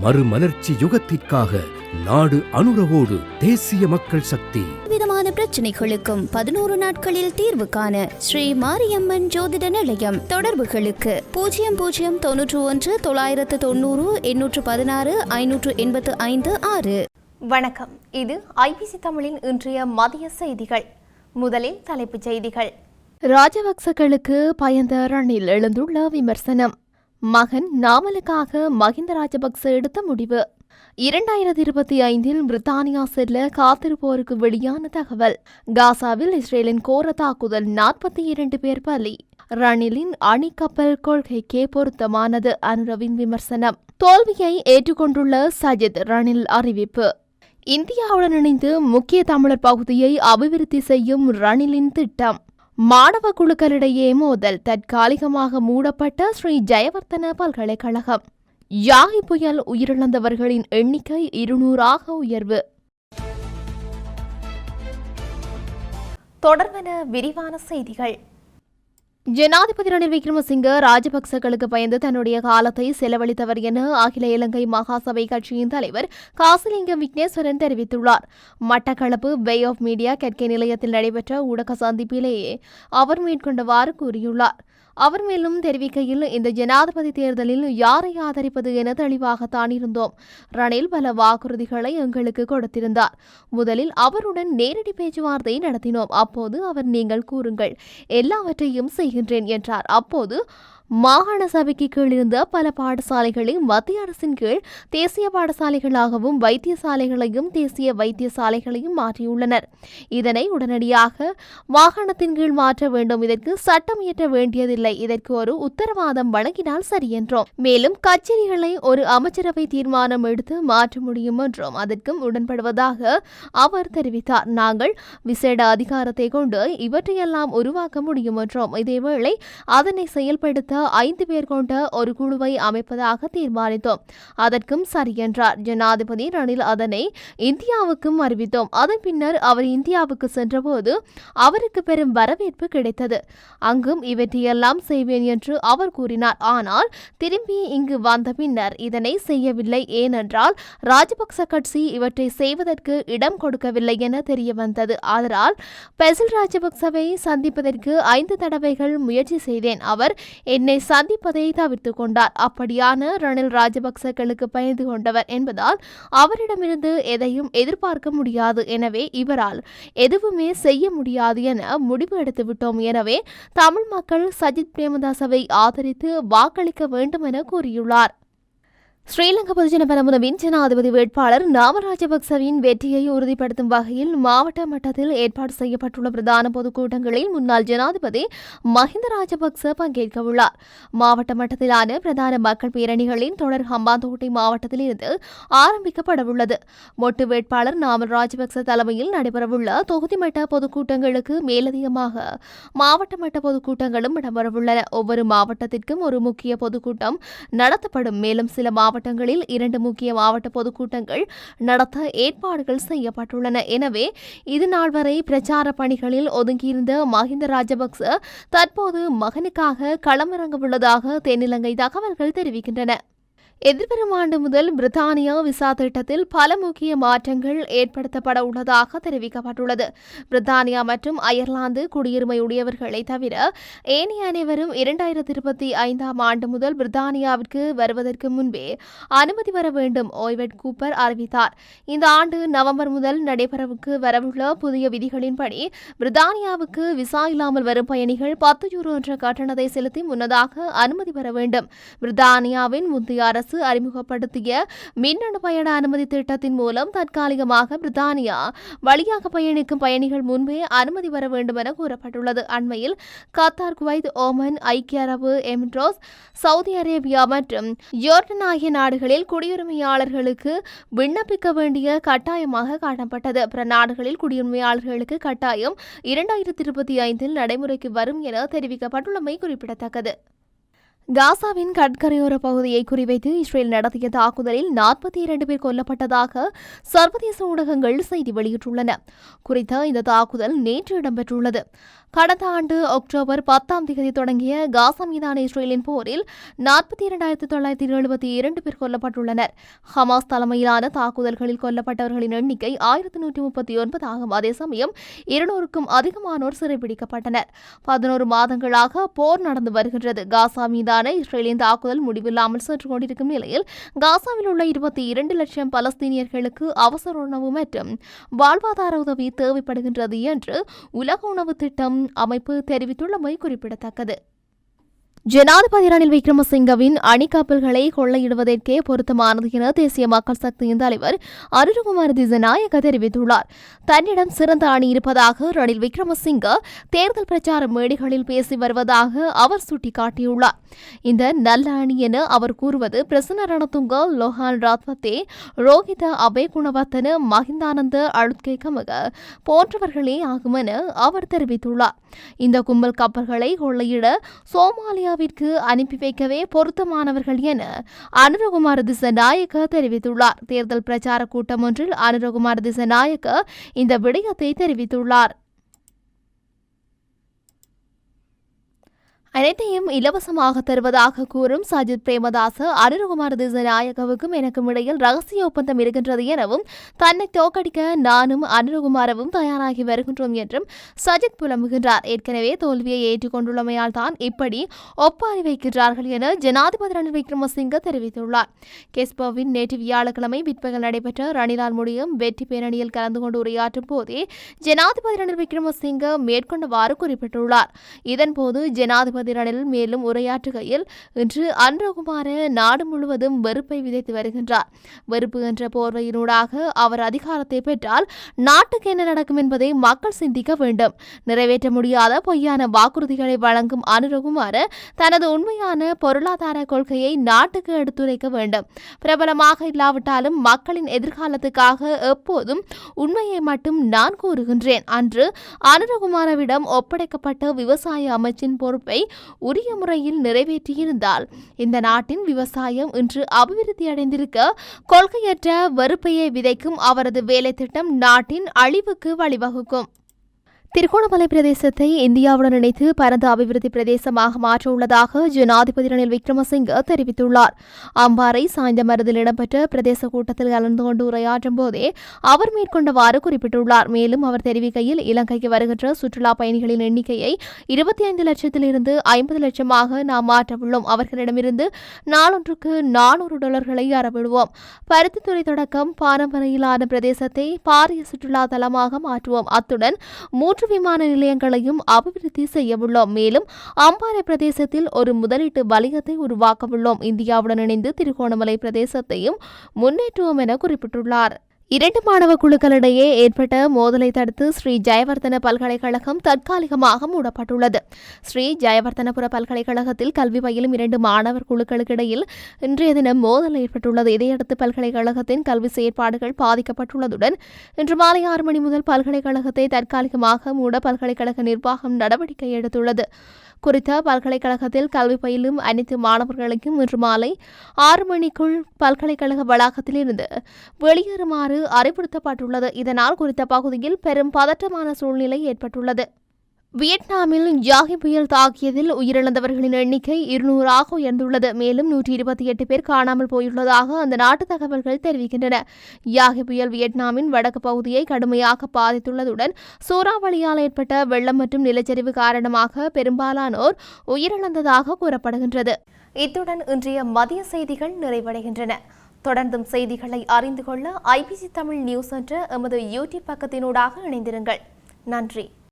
மறுமலர்ச்சி யுகத்திற்காக நாடு அனுரவோடு தேசிய மக்கள் சக்தி. விதமான பிரச்சனைகளுக்கும் பதினோரு நாட்களில் தீர்வு காண ஸ்ரீ மாரியம்மன் ஜோதிட நிலையம் தொடர்புகளுக்கு. பூஜ்ஜியம் பூஜ்ஜியம் தொன்னூற்று ஒன்று தொள்ளாயிரத்து தொண்ணூறு எண்ணூற்று பதினாறு ஐநூற்று எண்பத்து ஐந்து ஆறு. வணக்கம். இது ஐபிசி தமிழின் இன்றைய மதிய செய்திகள். முதலில் தலைப்புச் செய்திகள். ராஜபக்சகளுக்கு பயந்த ரணில் எழுந்துள்ள விமர்சனம். மகன் நாமலுக்காக மஹிந்த ராஜபக்ச எடுத்த முடிவு. இரண்டாயிரத்தி இருபத்தி ஐந்தில் பிரித்தானியா செல்ல காத்திருப்போருக்கு வெளியான தகவல். காசாவில் இஸ்ரேலின் கோர தாக்குதல் நாற்பத்தி இரண்டு பேர் பலி. ரணிலின் அணிக்கப்பல் கொள்கைக்கே பொருத்தமானது அனுரவின் விமர்சனம். தோல்வியை ஏற்றுக்கொண்டுள்ள சஜித் ரணில் அறிவிப்பு. இந்தியாவுடன் இணைந்து முக்கிய தமிழர் பகுதியை அபிவிருத்தி செய்யும் ரணிலின் திட்டம். மாணவ குழுக்களிடையே மோதல் தற்காலிகமாக மூடப்பட்ட ஸ்ரீ ஜெயவர்த்தன பல்கலைக்கழகம். யாகி புயல் உயிரிழந்தவர்களின் எண்ணிக்கை இருநூறாக உயர்வு. தொடர்பென விரிவான செய்திகள். ஜனாதிபதி ரணில் விக்ரமசிங்க ராஜபக்சகளுக்கு பயந்து தன்னுடைய காலத்தை செலவழித்தவர் என அகில இலங்கை மகாசபை கட்சியின் தலைவர் காசிலிங்கம் விக்னேஸ்வரன் தெரிவித்துள்ளார். மட்டக்களப்பு பே ஆஃப் மீடியா கற்கை நிலையத்தில் நடைபெற்ற ஊடக சந்திப்பிலேயே அவர் மேற்கொண்டவாறு கூறியுள்ளார். அவர் மேலும் தெரிவிக்கையில் இந்த ஜனாதிபதி தேர்தலில் யாரை ஆதரிப்பது என தெளிவாகத்தான் இருந்தோம். ரணில் பல வாக்குறுதிகளை எங்களுக்கு கொடுத்திருந்தார். முதலில் அவருடன் நேரடி பேச்சுவார்த்தை நடத்தினோம். அப்போது அவர் நீங்கள் கூறுங்கள் எல்லாவற்றையும் செய்கின்றேன் என்றார். அப்போது மாகாண சபைக்கு கீழ் இருந்த பல பாடசாலைகளை மத்திய அரசின் கீழ் தேசிய பாடசாலைகளாகவும் வைத்தியசாலைகளையும் தேசிய வைத்தியசாலைகளையும் மாற்றியுள்ளனர். இதனை உடனடியாக மாகாணத்தின் கீழ் மாற்ற வேண்டும். இதற்கு சட்டம் இயற்ற வேண்டியதில்லை. இதற்கு ஒரு உத்தரவாதம் வழங்கினால் சரி என்றோம். மேலும் கச்சேரிகளை ஒரு அமைச்சரவை தீர்மானம் எடுத்து மாற்ற முடியும் என்றும் அதற்கும் உடன்படுவதாக அவர் தெரிவித்தார். நாங்கள் விசேட அதிகாரத்தை கொண்டு இவற்றையெல்லாம் உருவாக்க முடியும் என்றோம். இதேவேளை அதனை செயல்படுத்த ஐந்து பேர் கொண்ட ஒரு குழுவை அமைப்பதாக தீர்மானித்தோம். அதற்கும் சரி என்றார். ஜனாதிபதி ரணில் அதனை இந்தியாவுக்கும் அறிவித்தோம். அதன் பின்னர் அவர் இந்தியாவுக்கு சென்றபோது அவருக்கு பெரும் வரவேற்பு கிடைத்தது. அங்கும் இவற்றையெல்லாம் செய்வேன் என்று அவர் கூறினார். ஆனால் திரும்பி இங்கு வந்த பின்னர் இதனை செய்யவில்லை. ஏனென்றால் ராஜபக்ச கட்சி இவற்றை செய்வதற்கு இடம் கொடுக்கவில்லை என தெரிய வந்தது அதனால் பெசில் ராஜபக்சவை சந்திப்பதற்கு ஐந்து தடவைகள் முயற்சி செய்தேன். அவர் என்னை சந்திப்பதை தவிர்த்து கொண்டார். அப்படியான ரணில் ராஜபக்சகளுக்கு பயந்து கொண்டவர் என்பதால் அவரிடமிருந்து எதையும் எதிர்பார்க்க முடியாது எனவே இவரால் எதுவுமே செய்ய முடியாது என முடிவு எடுத்துவிட்டோம் எனவே தமிழ் மக்கள் சஜித் பிரேமதாசவை ஆதரித்து வாக்களிக்க வேண்டும் என கூறியுள்ளார். ஸ்ரீலங்கா பொதுஜன பரமுனவின் ஜனாதிபதி வேட்பாளர் நாமராஜபக்சவின் வெற்றியை உறுதிப்படுத்தும் வகையில் மாவட்ட மட்டத்தில் ஏற்பாடு செய்யப்பட்டுள்ள பிரதான பொதுக்கூட்டங்களில் முன்னாள் ஜனாதிபதி மஹிந்த ராஜபக்ச பங்கேற்க உள்ளார் மாவட்ட மட்டத்திலான பிரதான மக்கள் பேரணிகளின் தொடர் ஹம்பாந்தோட்டை மாவட்டத்தில் இருந்து ஆரம்பிக்கப்படவுள்ளது. மொட்டு வேட்பாளர் நாமல் ராஜபக்ச தலைமையில் நடைபெறவுள்ள தொகுதி மட்ட பொதுக்கூட்டங்களுக்கு மேலதிகமாக மாவட்ட மட்ட பொதுக்கூட்டங்களும் இடம்பெறவுள்ளன. ஒவ்வொரு மாவட்டத்திற்கும் ஒரு முக்கிய பொதுக்கூட்டம் நடத்தப்படும். மேலும் சில மாவட்ட மாவட்டங்களில் இரண்டு முக்கிய மாவட்ட பொதுக்கூட்டங்கள் நடத்த ஏற்பாடுகள் செய்யப்பட்டுள்ளன. எனவே இது நாள் வரை பிரச்சார பணிகளில் ஒதுங்கியிருந்த மஹிந்த ராஜபக்ச தற்போது மகனுக்காக களமிறங்க தென்னிலங்கை தகவல்கள் தெரிவிக்கின்றன. எதிர்வரும் ஆண்டு முதல் பிரித்தானியா விசா திட்டத்தில் பல முக்கிய மாற்றங்கள் ஏற்படுத்தப்பட உள்ளதாக தெரிவிக்கப்பட்டுள்ளது. பிரித்தானியா மற்றும் அயர்லாந்து குடியுரிமையுடையவர்களை தவிர ஏனைய அனைவரும் இரண்டாயிரத்தி இருபத்தி ஐந்தாம் ஆண்டு முதல் பிரித்தானியாவிற்கு வருவதற்கு முன்பே அனுமதி வர வேண்டும் ஓய்வெட் கூப்பர் அறிவித்தார். இந்த ஆண்டு நவம்பர் முதல் நடைபெறவுக்கு வரவுள்ள புதிய விதிகளின்படி பிரித்தானியாவுக்கு விசா இல்லாமல் வரும் பயணிகள் பத்து யூரோ என்ற கட்டணத்தை செலுத்தி முன்னதாக அனுமதி பெற வேண்டும். பிரித்தானியாவின் முந்தைய அரசு அரசு அறிமுகப்படுத்திய மின்னணு பயண அனுமதி திட்டத்தின் மூலம் தற்காலிகமாக பிரித்தானியா வழியாக பயணிக்கும் பயணிகள் முன்பே அனுமதி வர வேண்டும் என கூறப்பட்டுள்ளது. அண்மையில் கத்தார் குவைத் ஓமன் ஐக்கிய அரபு எமிரோஸ் சவுதி அரேபியா மற்றும் ஜோர்டன் ஆகிய நாடுகளில் குடியுரிமையாளர்களுக்கு விண்ணப்பிக்க வேண்டிய கட்டாயமாக காணப்பட்டது பிற நாடுகளில் குடியுரிமையாளர்களுக்கு கட்டாயம் இரண்டாயிரத்தி இருபத்தி ஐந்தில் நடைமுறைக்கு வரும் என தெரிவிக்கப்பட்டுள்ளமை குறிப்பிடத்தக்கது. காசாவின் கடற்கரையோர பகுதியை குறிவைத்து இஸ்ரேல் நடத்திய தாக்குதலில் நாற்பத்தி இரண்டு பேர் கொல்லப்பட்டதாக சர்வதேச ஊடகங்கள் செய்தி வெளியிட்டுள்ளன. குறித்த இந்த தாக்குதல் நேற்று இடம்பெற்றுள்ளது. கடந்த ஆண்டு அக்டோபர் பத்தாம் தேதி தொடங்கிய காசா மீதான இஸ்ரேலின் போரில் நாற்பத்தி இரண்டாயிரத்தி தொள்ளாயிரத்தி எழுபத்தி இரண்டு பேர் கொல்லப்பட்டுள்ளனர். ஹமாஸ் தலைமையிலான தாக்குதல்களில் கொல்லப்பட்டவர்களின் எண்ணிக்கை ஆயிரத்தி நூற்றி முப்பத்தி ஒன்பது ஆகும் அதே சமயம் இருநூறுக்கும் அதிகமானோர் சிறைபிடிக்கப்பட்டனர். பதினோரு மாதங்களாக போர் நடந்து வருகின்றது. காசா மீதான இஸ்ரேலின் தாக்குதல் முடிவில்லாமல் சென்று கொண்டிருக்கும் நிலையில் காசாவில் உள்ள இருபத்தி இரண்டு லட்சம் பலஸ்தீனியர்களுக்கு அவசர உணவு மற்றும் வாழ்வாதார உதவி தேவைப்படுகின்றது என்று உலக உணவு திட்டம் அமைப்பு தெரிவித்துள்ளமை குறிப்பிடத்தக்கது. ஜனாதிபதி ரணில் விக்ரமசிங்கவின் அணிகப்பல்களை கொள்ளையிடுவதற்கே பொருத்தமானது என தேசிய மக்கள் சக்தியின் தலைவர் அருண்குமார் திசநாயக தெரிவித்துள்ளார். தன்னிடம் சிறந்த அணி இருப்பதாக ரணில் விக்ரமசிங்க தேர்தல் பிரச்சார மேடைகளில் பேசி வருவதாக அவர் சுட்டிக்காட்டியுள்ளார். இந்த நல்ல அணி என அவர் கூறுவது பிரசன்ன ரணதுங்க லோஹான் ராத்வத்தே ரோஹித அபே குணவர்த்தன மஹிந்தானந்த அழுத்கே கமக போன்றவர்களே ஆகும் என அவர் தெரிவித்துள்ளார். இந்த கும்பல் கப்பல்களை கொள்ளையிட இந்தியாவிற்கு அனுப்பி வைக்கவே பொருத்தமானவர்கள் என அனுரகுமார் திசநாயக்க தெரிவித்துள்ளார். தேர்தல் பிரச்சார கூட்டம் ஒன்றில் அனுரகுமார் திசநாயக்க இந்த விடயத்தை தெரிவித்துள்ளார். அனைத்தையும் இலவசமாக தருவதாக கூறும் சஜித் பிரேமதாச அருண்குமார் திசநாயகவுக்கும் எனக்கும் இடையில் ரகசிய ஒப்பந்தம் இருக்கின்றது எனவும் தன்னை தோக்கடிக்க நானும் அனுரகுமாரவும் தயாராகி வருகின்றோம் என்றும் சஜித் புலம்புகின்றார். ஏற்கனவே தோல்வியை ஏற்றுக்கொண்டுள்ளமையால் தான் இப்படி ஒப்பாரி வைக்கின்றார்கள் என ஜனாதிபதி ரணில் விக்ரமசிங்க தெரிவித்துள்ளார். கெஸ்போவின் நேற்று வியாழக்கிழமை பிற்பகல் நடைபெற்ற ரணிலால் முடியும் வெற்றி பேரணியில் கலந்து கொண்டு உரையாற்றும் போதே ஜனாதிபதி ரணில் விக்ரமசிங்க மேற்கொண்டவாறு குறிப்பிட்டுள்ளார். இதன்போது ஜனாதிபதி ரணில் மேலும் உரையாற்றுகையில் இன்று அன்றகுமார நாடு முழுவதும் வெறுப்பை விதைத்து வருகின்றார். வெறுப்பு என்ற போர்வையினூடாக அவர் அதிகாரத்தை பெற்றால் நாட்டுக்கு என்ன நடக்கும் என்பதை மக்கள் சிந்திக்க வேண்டும். நிறைவேற்ற முடியாத பொய்யான வாக்குறுதிகளை வழங்கும் அனுரகுமார தனது உண்மையான பொருளாதார கொள்கையை நாட்டுக்கு எடுத்துரைக்க வேண்டும். பிரபலமாக இல்லாவிட்டாலும் மக்களின் எதிர்காலத்துக்காக எப்போதும் உண்மையை மட்டும் நான் கூறுகின்றேன். அன்று அனுரகுமாரவிடம் ஒப்படைக்கப்பட்ட விவசாய அமைச்சின் பொறுப்பை உரிய முறையில் நிறைவேற்றியிருந்தால் இந்த நாட்டின் விவசாயம் இன்று அபிவிருத்தி அடைந்திருக்க கொள்கையற்ற வெறுப்பையை விதைக்கும் அவரது வேலை திட்டம் நாட்டின் அழிவுக்கு வழிவகுக்கும். திருகோணமலை பிரதேசத்தை இந்தியாவுடன் இணைத்து பரந்த அபிவிருத்தி பிரதேசமாக மாற்றவுள்ளதாக ஜனாதிபதி ரணில் விக்ரமசிங்க தெரிவித்துள்ளார். அம்பாறை சாய்ந்தமரத்தில் இடம்பெற்ற பிரதேச கூட்டத்தில் கலந்து கொண்டு உரையாற்றும் போதே அவர் மேற்கொண்டவாறு குறிப்பிட்டுள்ளார். மேலும் அவர் தெரிவிக்கையில் இலங்கைக்கு வருகின்ற சுற்றுலா பயணிகளின் எண்ணிக்கையை இருபத்தி ஐந்து லட்சத்திலிருந்து ஐம்பது லட்சமாக நாம் மாற்றவுள்ளோம். அவர்களிடமிருந்து நாளொன்றுக்கு நானூறு டாலர்களை அறவிடுவோம். பருத்தித்துறை தொடக்கம் பாரம்பரையிலான பிரதேசத்தை பாரிய சுற்றுலா தலமாக மாற்றுவோம். அத்துடன் மூன்று விமான நிலையங்களையும் அபிவிருத்தி செய்யவுள்ளோம். மேலும் அம்பாறை பிரதேசத்தில் ஒரு முதலீட்டு வலயத்தை உருவாக்கவுள்ளோம். இந்தியாவுடன் இணைந்து திருகோணமலை பிரதேசத்தையும் முன்னேற்றுவோம் என குறிப்பிட்டுள்ளார். இரண்டு மாணவ குழுக்களிடையே ஏற்பட்ட மோதலை தடுத்து ஸ்ரீ ஜெயவர்தன பல்கலைக்கழகம் தற்காலிகமாக மூடப்பட்டுள்ளது. ஸ்ரீ ஜெயவர்தனபுர பல்கலைக்கழகத்தில் கல்வி பயிலும் இரண்டு மாணவர் குழுக்களுக்கு இடையில் இன்றைய தினம் மோதல் ஏற்பட்டுள்ளது. இதையடுத்து பல்கலைக்கழகத்தின் கல்வி செயற்பாடுகள் பாதிக்கப்பட்டுள்ளதுடன் இன்று மாலை ஆறு மணி முதல் பல்கலைக்கழகத்தை தற்காலிகமாக மூட பல்கலைக்கழக நிர்வாகம் நடவடிக்கை எடுத்துள்ளது. குறித்த பல்கலைக்கழகத்தில் கல்வி பயிலும் அனைத்து மாணவர்களுக்கும் இன்று மாலை ஆறு மணிக்குள் பல்கலைக்கழக வளாகத்தில் இருந்து வெளியேறுமாறு அறிவுறுத்தப்பட்டுள்ளது. இதனால் குறித்த பகுதியில் பெரும் பதற்றமான சூழ்நிலை ஏற்பட்டுள்ளது. வியட்நாமில் யாகி புயல் தாக்கியதில் உயிரிழந்தவர்களின் எண்ணிக்கை இருநூறாக உயர்ந்துள்ளது. மேலும் நூற்றி இருபத்தி எட்டு பேர் காணாமல் போயுள்ளதாக அந்த நாட்டு தகவல்கள் தெரிவிக்கின்றன. யாகி புயல் வியட்நாமின் வடக்கு பகுதியை கடுமையாக பாதித்துள்ளதுடன் சூறாவளியால் ஏற்பட்ட வெள்ளம் மற்றும் நிலச்சரிவு காரணமாக பெரும்பாலானோர் உயிரிழந்ததாக கூறப்படுகின்றது. இத்துடன் இன்றைய மதிய செய்திகள் நிறைவடைகின்றன. தொடர்ந்தும் செய்திகளை அறிந்து கொள்ள ஐபிசி தமிழ் நியூஸ் என்ற எமது யூடியூப் பக்கத்தினூடாக இணைந்திருங்கள். நன்றி.